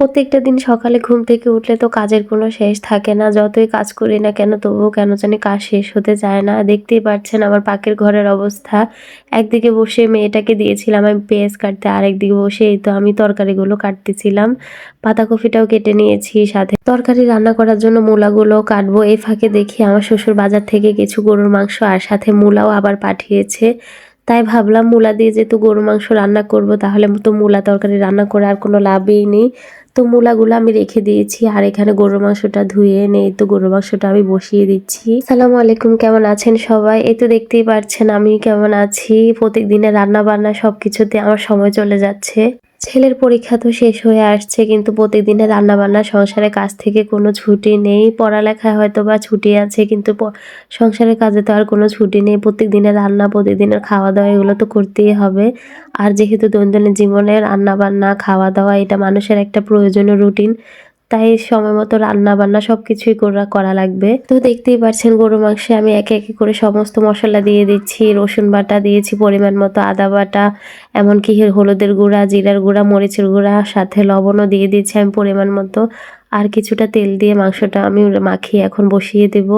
প্রত্যেকটা দিন সকালে ঘুম থেকে উঠলে তো কাজের কোনো শেষ থাকে না। যতই কাজ করি না কেন, তবুও কেন জানি কাজ শেষ হতে চায় না। দেখতেই পাচ্ছেন আমার পাকের ঘরের অবস্থা। একদিকে বসে মেয়েটাকে দিয়েছিলাম আমি পেঁয়াজ কাটতে আর একদিকে বসে এই তো আমি তরকারিগুলো কাটতেছিলাম। পাতাকপিটাও কেটে নিয়েছি, সাথে তরকারি রান্না করার জন্য মূলাগুলো কাটবো। এই ফাঁকে দেখি আমার শ্বশুর বাজার থেকে কিছু গরুর মাংস আর সাথে মূলাও আবার পাঠিয়েছে। তাই ভাবলাম, মূলা দিয়ে যেহেতু গরু মাংস রান্না করব, তাহলে তো মূলা তরকারি রান্না করে আর কোনো লাভই নেই। তো মূলাগুলো আমি রেখে দিয়েছি, আর এখানে গরুর মাংসটা ধুয়ে নেই, তো গরুর মাংসটা আমি বসিয়ে দিচ্ছি। সালাম আলাইকুম, কেমন আছেন সবাই? এ তো দেখতেই পারছেন আমি কেমন আছি। প্রত্যেক দিনে রান্না বান্না সবকিছুতে আমার সময় চলে যাচ্ছে। ছেলের পরীক্ষা তো শেষ হয়ে আসছে, কিন্তু প্রতিদিনে রান্নাবান্না, সংসারের কাজ থেকে কোনো ছুটি নেই। পড়ালেখায় হয়তো বা ছুটি আছে, কিন্তু সংসারের কাজে তো আর কোনো ছুটি নেই। প্রত্যেক দিনের রান্না, প্রতিদিনের খাওয়া দাওয়া এগুলো তো করতেই হবে। আর যেহেতু দৈনন্দিন জীবনে রান্নাবান্না খাওয়া দাওয়া এটা মানুষের একটা প্রয়োজনীয় রুটিন তাই সময় মতো রান্না বান্না সব কিছুই করা লাগবে। তো দেখতেই পাচ্ছেন গরু মাংসে আমি একে একে করে সমস্ত মশলা দিয়ে দিচ্ছি, রসুন বাটা দিয়েছি পরিমাণ মতো, আদা বাটা, এমনকি হলুদের গুঁড়া, জিরার গুঁড়া, মরিচের গুঁড়া, সাথে লবণও দিয়ে দিচ্ছি আমি পরিমাণ মতো। আর কিছুটা তেল দিয়ে মাংসটা আমি মাখিয়ে এখন বসিয়ে দেব।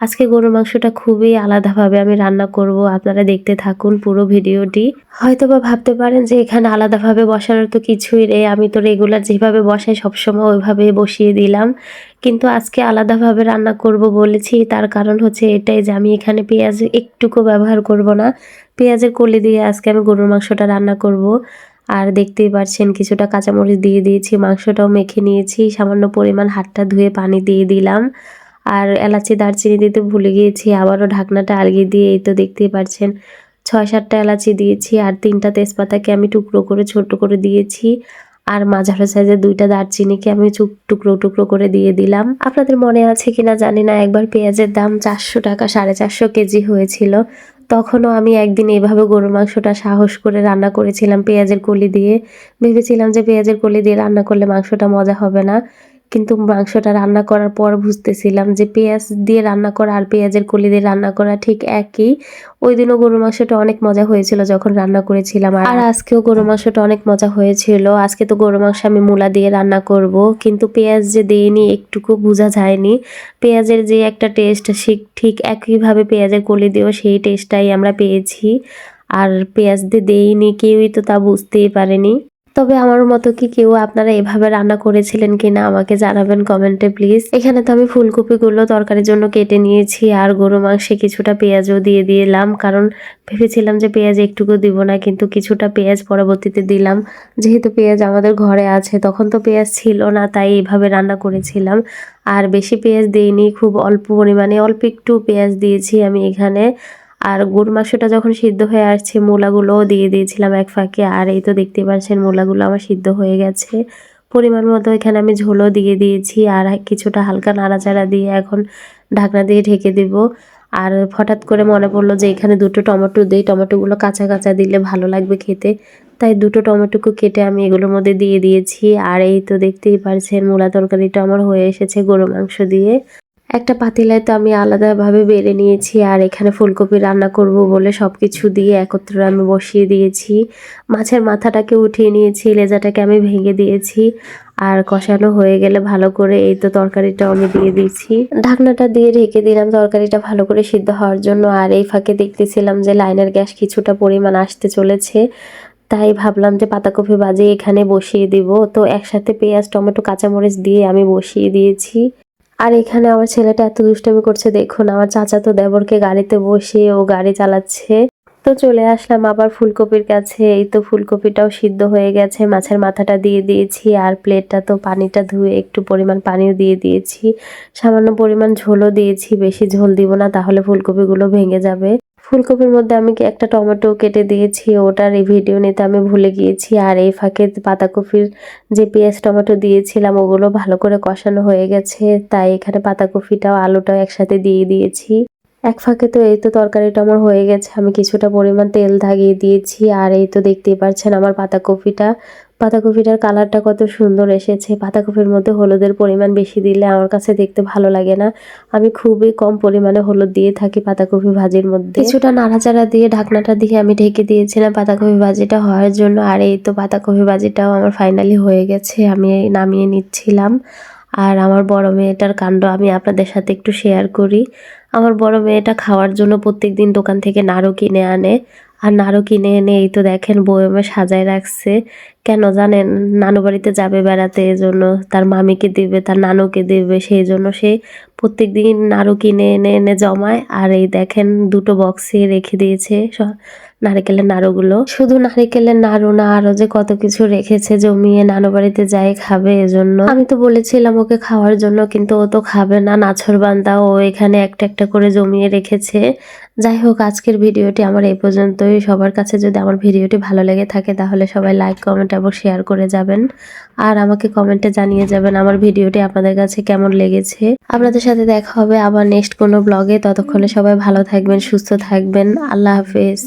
আজকে গরুর মাংসটা খুবই আলাদাভাবে আমি রান্না করব। আপনারা দেখতে থাকুন পুরো ভিডিওটি। হয়তো বা ভাবতে পারেন যে এখানে আলাদাভাবে বসানোর তো কিছুই রে আমি তো রেগুলার যেভাবে বসাই সবসময় ওইভাবে বসিয়ে দিলাম। কিন্তু আজকে আলাদাভাবে রান্না করব বলেছি। তার কারণ হচ্ছে এটাই যে আমি এখানে পেঁয়াজ একটুকু ব্যবহার করব না। পেঁয়াজের কলি দিয়ে আজকে আমি গরুর মাংসটা রান্না করব। আর দেখতেই পাচ্ছেন কিছুটা কাঁচামরিচ দিয়ে দিয়েছি, মাংসটাও মেখে নিয়েছি, সামান্য পরিমাণ হাতটা ধুয়ে পানি দিয়ে দিলাম। আর এলাচি দারচিনি দিতে ভুলে গিয়েছি, আবারও ঢাকনাটা আলগিয়ে দিয়ে এই তো দেখতেই পাচ্ছেন ছয় সাতটা এলাচি দিয়েছি আর তিনটা তেজপাতাকে আমি টুকরো করে, ছোট করে দিয়েছি। আর মাঝারো সাইজের দুইটা দারচিনিকে আমি টুকরো টুকরো করে দিয়ে দিলাম। আপনাদের মনে আছে কিনা জানি না, একবার পেঁয়াজের দাম চারশো টাকা, সাড়ে চারশো কেজি হয়েছিল। তখনও আমি একদিন এভাবে গরুর মাংসটা সাহস করে রান্না করেছিলাম পেঁয়াজের কলি দিয়ে। ভেবেছিলাম যে পেঁয়াজের কলি দিয়ে রান্না করলে মাংসটা মজা হবে না। কিন্তু মাংসটা রান্না করার পর বুঝতেছিলাম যে পেঁয়াজ দিয়ে রান্না করা আর পেঁয়াজের কলি দিয়ে রান্না করা ঠিক একই। ওই দিনও গরুর মাংসটা অনেক মজা হয়েছিল যখন রান্না করেছিলাম। আর আজকেও গরুর মাংসটা অনেক মজা হয়েছিল। আজকে তো গরুর মাংস আমি মূলা দিয়ে রান্না করব কিন্তু পেঁয়াজ যে দেইনি একটুকু বোঝা যায়নি। পেঁয়াজের যে একটা টেস্ট ঠিক একইভাবে পেঁয়াজের কলি দিয়েও সেই টেস্টটাই আমরা পেয়েছি। আর পেঁয়াজ দিয়ে দেইনি কেউই তো তা বুঝতেই পারেনি। তবে আমার মতো কি কেউ আপনারা এভাবে রান্না করেছিলেন কিনা আমাকে জানাবেন কমেন্টে, প্লিজ। এখানে তো আমি ফুলকপিগুলো তরকারির জন্য কেটে নিয়েছি আর গরু মাংসে কিছুটা পেঁয়াজও দিয়ে দিলাম, কারণ ভেবেছিলাম যে পেঁয়াজ একটুকু দিব না, কিন্তু কিছুটা পেঁয়াজ পরবর্তীতে দিলাম। যেহেতু পেঁয়াজ আমাদের ঘরে আছে, তখন তো পেঁয়াজ ছিল না, তাই এইভাবে রান্না করেছিলাম। আর বেশি পেঁয়াজ দিইনি, খুব অল্প পরিমাণে, অল্প একটু পেঁয়াজ দিয়েছি আমি এখানে। আর গরু মাংসটা যখন সিদ্ধ হয়ে আসছে, মূলাগুলোও দিয়ে দিয়েছিলাম এক ফাঁকে। আর এই তো দেখতে পাচ্ছেন, মূলাগুলো আমার সিদ্ধ হয়ে গেছে। পরিমাণ মতো এখানে আমি ঝোলও দিয়ে দিয়েছি আর কিছুটা হালকা নাড়াচাড়া দিয়ে এখন ঢাকনা দিয়ে ঢেকে দেব। আর হঠাৎ করে মনে পড়ল যে এখানে দুটো টমেটো দিই, টমেটোগুলো কাঁচা কাঁচা দিলে ভালো লাগবে খেতে। তাই দুটো টমেটোকে কেটে আমি এগুলোর মধ্যে দিয়ে দিয়েছি। আর এই তো দেখতেই পারছেন মূলা তরকারিটা আমার হয়ে এসেছে গরু মাংস দিয়ে। একটা পাতিলায় তো আমি আলাদাভাবে বেড়ে নিয়েছি আর এখানে ফুলকপি রান্না করব বলে সব কিছু দিয়ে একত্রে আমি বসিয়ে দিয়েছি। মাছের মাথাটাকে উঠিয়ে নিয়েছি, লেজাটাকে আমি ভেঙে দিয়েছি আর কষানো হয়ে গেলে ভালো করে এই তো তরকারিটাও আমি দিয়ে দিয়েছি। ঢাকনাটা দিয়ে ঢেকে দিলাম তরকারিটা ভালো করে সিদ্ধ হওয়ার জন্য আর এই ফাঁকে দেখতেছিলাম যে লাইনের গ্যাস কিছুটা পরিমাণ আসতে চলেছে। তাই ভাবলাম যে পাতাকপি বাজে এখানে বসিয়ে দিব। তো একসাথে পেঁয়াজ, টমেটো, কাঁচামরিচ দিয়ে আমি বসিয়ে দিয়েছি। আর এখানে আমার ছেলেটা এত দুষ্টামি করছে, দেখুন, আমার চাচা তো দেবরকে গাড়িতে বসে ও গাড়ি চালাচ্ছে। তো চলে আসলাম আবার ফুলকপির কাছে, এই তো ফুলকপিটাও সিদ্ধ হয়ে গেছে, মাছের মাথাটা দিয়ে দিয়েছি আর প্লেটটা তো পানিটা ধুয়ে একটু পরিমাণ পানিও দিয়ে দিয়েছি। সামান্য পরিমাণ ঝোলও দিয়েছি, বেশি ঝোল দিব না, তাহলে ফুলকপিগুলো ভেঙে যাবে। ফুলকপির মধ্যে আমি একটা টমেটো কেটে দিয়েছি ওটার এই ভিডিও নিতে আমি ভুলে গিয়েছি। আর এই ফাঁকে পাতাকপির যে পেঁয়াজ, টমেটো দিয়েছিলাম, ওগুলো ভালো করে কষানো হয়ে গেছে। তাই এখানে পাতাকপিটাও আলুটাও একসাথে দিয়ে দিয়েছি। এক ফাঁকে তো এই তো তরকারিটা আমার হয়ে গেছে। আমি কিছুটা পরিমাণ তেল ধাগিয়ে দিয়েছি। আর এই তো দেখতেই পাচ্ছেন আমার পাতাকপিটা পাতাকপিটার কালারটা কত সুন্দর এসেছে। পাতাকপির মধ্যে হলুদের পরিমাণ বেশি দিলে আমার কাছে দেখতে ভালো লাগে না। আমি খুবই কম পরিমাণে হলুদ দিয়ে থাকি পাতাকপি ভাজির মধ্যে। কিছুটা নাড়াচাড়া দিয়ে ঢাকনাটা দিয়ে আমি ঢেকে দিয়েছিলাম পাতাকপি ভাজিটা হওয়ার জন্য। আর এই তো পাতাকপি ভাজিটাও আমার ফাইনালি হয়ে গেছে, আমি নামিয়ে নিচ্ছিলাম। আর আমার বড় মেয়েটার কাণ্ড আমি আপনাদের সাথে একটু শেয়ার করি। আমার বড় মেয়েটা খাওয়ার জন্য প্রত্যেক দিন দোকান থেকে নাড়ু কিনে আনে। আর নাড়ু কিনে এনে এই তো দেখেন বয়মে সাজায় রাখছে। কেন জানেন? নানু বাড়িতে যাবে বেড়াতে, এই জন্য তার মামিকে দিবে, তার নানুকে দিবে, সেই জন্য সে প্রত্যেক দিন নাড়ু কিনে এনে এনে জমায়। আর এই দেখেন দুটো বক্সে রেখে দিয়েছে। নারকেলের নাড়ুগুলো। শুধু নারকেলের নাড়ু না, আরও যে কত কিছু রেখেছে জমিয়ে নানু বাড়িতে যাই খাবে এজন্য। আমি তো বলেছিলাম ওকে খাওয়ার জন্য, কিন্তু ও তো খাবে না। নাছর বান্দা ও এখানে একটা একটা করে জমিয়ে রেখেছে। যাই হোক, আজকের ভিডিওটি আমার এই পর্যন্তই। সবার কাছে যদি আমার ভিডিওটি ভালো লেগে থাকে, তাহলে সবাই লাইক কমেন্ট এবং শেয়ার করে যাবেন। আর আমাকে কমেন্টে জানিয়ে যাবেন আমার ভিডিওটি আপনাদের কাছে কেমন লেগেছে। আপনাদের সাথে দেখা হবে আবার নেক্সট কোনো ব্লগে ততক্ষণে সবাই ভালো থাকবেন, সুস্থ থাকবেন। আল্লাহ হাফেজ।